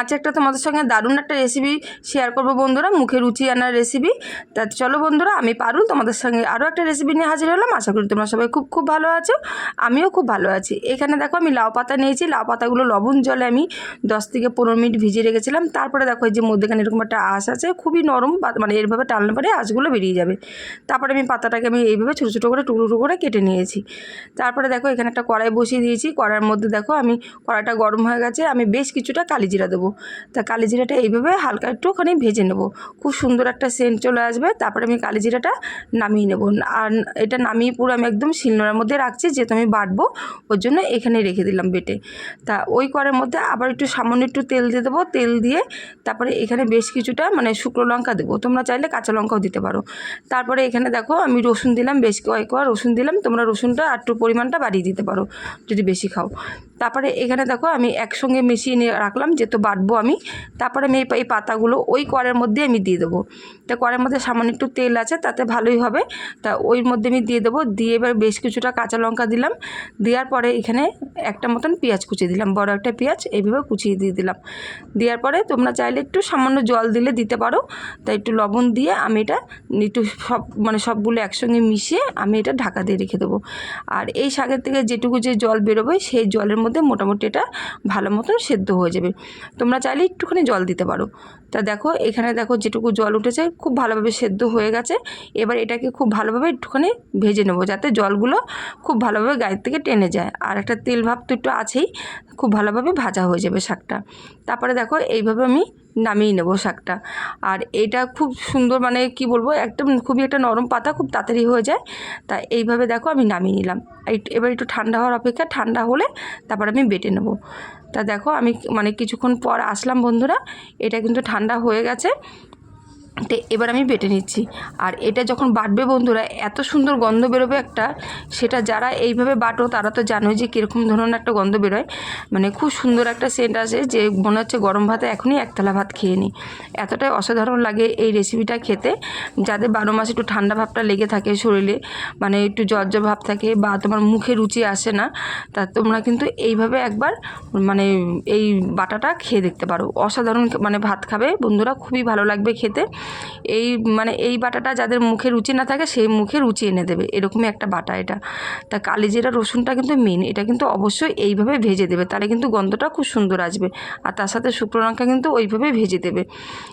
আজ একটা তোমাদের সঙ্গে দারুণ একটা রেসিপি শেয়ার করব বন্ধুরা, মুখে রুচি আনার রেসিপি তা চলো বন্ধুরা, আমি পারুল, তোমাদের সঙ্গে আরও একটা রেসিপি নিয়ে হাজির হলাম। আশা করি তোমরা সবাই খুব খুব ভালো আছো, আমিও খুব ভালো আছি। এখানে দেখো, আমি লাউ পাতা নিয়েছি, লাউ পাতাগুলো লবণ জলে আমি দশ থেকে পনেরো মিনিট ভিজিয়ে রেখেছিলাম। তারপরে দেখো, এই যে মধ্যেখানে এরকম একটা আঁশ আছে, খুবই নরম মানে এরভাবে টানলে পরে আঁশগুলো বেরিয়ে যাবে। তারপরে আমি পাতাটাকে আমি এইভাবে ছোটো ছোটো করে টুকরো টুকরো করে কেটে নিয়েছি। তারপরে দেখো, এখানে একটা কড়াই বসিয়ে দিয়েছি। কড়াইয়ের মধ্যে দেখো, আমি কড়াইটা গরম হয়ে গেছে, আমি বেশ কিছুটা কালিজিরা দেবো। তা কালিজিরাটা এইভাবে হালকা একটুখানি ভেজে নেব। খুব সুন্দর একটা সেন্ট চলে আসবে। তারপরে আমি কালিজিরাটা নামিয়ে নেব। আর এটা নামিয়ে পুরো আমি একদম শিলনোড়ার মধ্যে রাখছি, যেহেতু আমি বাটবো, ওর জন্য এখানে রেখে দিলাম বেটে। তা ওই কড়াইয়ের মধ্যে আবার একটু সামান্য একটু তেল দিয়ে দেবো। তেল দিয়ে তারপরে এখানে বেশ কিছুটা মানে শুকনো লঙ্কা দেবো। তোমরা চাইলে কাঁচা লঙ্কাও দিতে পারো। তারপরে এখানে দেখো আমি রসুন দিলাম, বেশ কয়েকবার রসুন দিলাম। তোমরা রসুনটা একটু পরিমাণটা বাড়িয়ে দিতে পারো, যদি বেশি খাও। তারপরে এখানে দেখো আমি একসঙ্গে মিশিয়ে নিয়ে রাখলাম, যেহেতু বাটবো আমি। তারপরে আমি এই পাতাগুলো ওই কড়ের মধ্যে আমি দিয়ে দেবো। তা কড়ের মধ্যে সামান্য একটু তেল আছে, তাতে ভালোই হবে। তা ওই মধ্যে আমি দিয়ে দেবো, দিয়ে এবার বেশ কিছুটা কাঁচা লঙ্কা দিলাম। দেওয়ার পরে এখানে একটা মতন পেঁয়াজ কুচিয়ে দিলাম, বড় একটা পেঁয়াজ এইভাবে কুচিয়ে দিয়ে দিলাম। দেওয়ার পরে তোমরা চাইলে একটু সামান্য জল দিলে দিতে পারো। তাই একটু লবণ দিয়ে আমি এটা একটু সব মানে সবগুলো একসঙ্গে মিশিয়ে আমি এটা ঢাকা দিয়ে রেখে দেবো। আর এই শাকের থেকে যেটুকু যে জল বেরোবে, সেই জলের মধ্যে মোটামুটি এটা ভালো মতন সেদ্ধ হয়ে যাবে। তোমরা চাইলে একটুখানি জল দিতে পারো। তা দেখো, এখানে দেখো যেটুকু জল উঠেছে, খুব ভালোভাবে সেদ্ধ হয়ে গেছে। এবার এটাকে খুব ভালোভাবে একটুখানি ভেজে নেব, যাতে জলগুলো খুব ভালোভাবে গায়ের থেকে টেনে যায়। আর একটা তেল ভাব তো একটু আছেই, খুব ভালোভাবে ভাজা হয়ে যাবে শাকটা। তারপরে দেখো এইভাবে আমি নামিয়ে নেব শাকটা। আর এটা খুব সুন্দর মানে কি বলব, একদম খুবই একটা নরম পাতা, খুব তাড়াতাড়ি হয়ে যায়। তা এইভাবে দেখো আমি নামিয়ে নিলাম। এবার একটু ঠান্ডা হওয়ার অপেক্ষা ঠান্ডা হলে তারপর আমি বেটে নেব। তা দেখো আমি মানে কিছুক্ষণ পর আসলাম বন্ধুরা, এটা কিন্তু ঠান্ডা হয়ে গেছে। তো এবার আমি বেটে নিচ্ছি। আর এটা যখন বাটবে বন্ধুরা, এত সুন্দর গন্ধ বেরোবে একটা, সেটা যারা এইভাবে বাটো, তারা তো জানোই যে কীরকম ধরনের একটা গন্ধ বেরোয়। মানে খুব সুন্দর একটা সেন্ট আসে যে মনে হচ্ছে গরম ভাতে এখনই একতলা ভাত খেয়ে নিই। এতটাই অসাধারণ লাগে এই রেসিপিটা খেতে। যাদের বারো মাস একটু ঠান্ডা ভাবটা লেগে থাকে শরীরে মানে একটু জ্বর ভাব থাকে বা তোমার মুখে রুচি আসে না, তা তোমরা কিন্তু এইভাবে একবার মানে এই বাটাটা খেয়ে দেখতে পারো। অসাধারণ মানে ভাত খাবে। বন্ধুরা, খুবই ভালো লাগবে খেতে। এই মানে এই বাটাটা যাদের মুখে রুচি না থাকে সেই মুখে রুচি এনে দেবে। এরকমই একটা বাটা এটা। তা কালিজিরা রসুনটা কিন্তু মেন এটা কিন্তু অবশ্যই এইভাবে ভেজে দেবে। তাহলে কিন্তু গন্ধটা খুব সুন্দর আসবে। আর তার সাথে শুকনো লঙ্কা কিন্তু ওইভাবে ভেজে দেবে।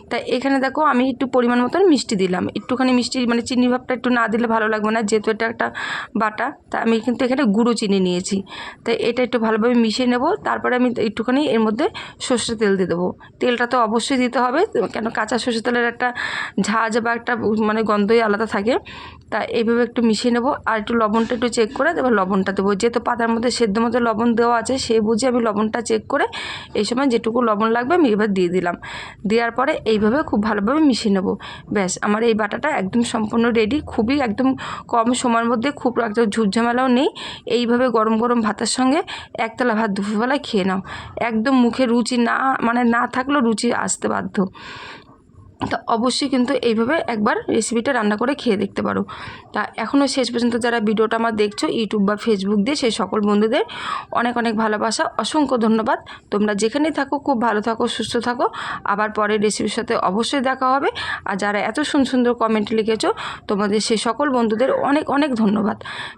তা এখানে দেখো আমি একটু পরিমাণ মতন মিষ্টি দিলাম। একটুখানি মিষ্টি মানে চিনি ভাবটা একটু না দিলে ভালো লাগবে না। যেহেতু এটা একটা বাটা, তা আমি কিন্তু এখানে গুঁড়ো চিনি নিয়েছি। তাই এটা একটু ভালোভাবে মিশিয়ে নেব। তারপরে আমি একটুখানি এর মধ্যে সর্ষে তেল দিয়ে দেবো। তেলটা তো অবশ্যই দিতে হবে। কেন কাঁচা সর্ষে তেলের একটা ঝাঁজ বা একটা মানে গন্ধই আলাদা থাকে। তা এইভাবে একটু মিশিয়ে নেব আর একটু লবণটা একটু চেক করে তারপর লবণটা দেবো। যেহেতু পাতার মধ্যে সেদ্ধ মধ্যে লবণ দেওয়া আছে সেই বুঝে আমি লবণটা চেক করে এই সময় যেটুকু লবণ লাগবে আমি এবার দিয়ে দিলাম। দেওয়ার পরে এইভাবে খুব ভালোভাবে মিশিয়ে নেব। ব্যাস, আমার এই বাটাটা একদম সম্পূর্ণ রেডি খুবই একদম কম সময়ের মধ্যে খুব একটা ঝুটঝামেলাও নেই। এইভাবে গরম গরম ভাতের সঙ্গে একতলা ভাত দুপুরবেলায় খেয়ে নাও। একদম মুখে রুচি না মানে না থাকলেও রুচি আসতে বাধ্য। তা অবশ্যই কিন্তু এইভাবে একবার রেসিপিটা রান্না করে খেয়ে দেখতে পারো। তা এখনও শেষ পর্যন্ত যারা ভিডিওটা আমার দেখছ ইউটিউব বা ফেসবুক দিয়ে সেই সকল বন্ধুদের অনেক অনেক ভালোবাসা, অসংখ্য ধন্যবাদ। তোমরা যেখানেই থাকো, খুব ভালো থাকো, সুস্থ থাকো। আবার পরের রেসিপির সাথে অবশ্যই দেখা হবে। আর যারা এত সুন্দর সুন্দর কমেন্ট লিখেছো, তোমাদের সেই সকল বন্ধুদের অনেক অনেক ধন্যবাদ।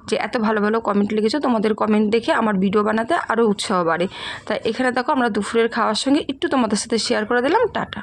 যে এত ভালো ভালো কমেন্ট লিখেছো, তোমাদের কমেন্ট দেখে আমার ভিডিও বানাতে আরও উৎসাহ বাড়ে। তা এখানে দেখো আমরা দুপুরের খাওয়ার সঙ্গে একটু তোমাদের সাথে শেয়ার করে দিলাম। টাটা।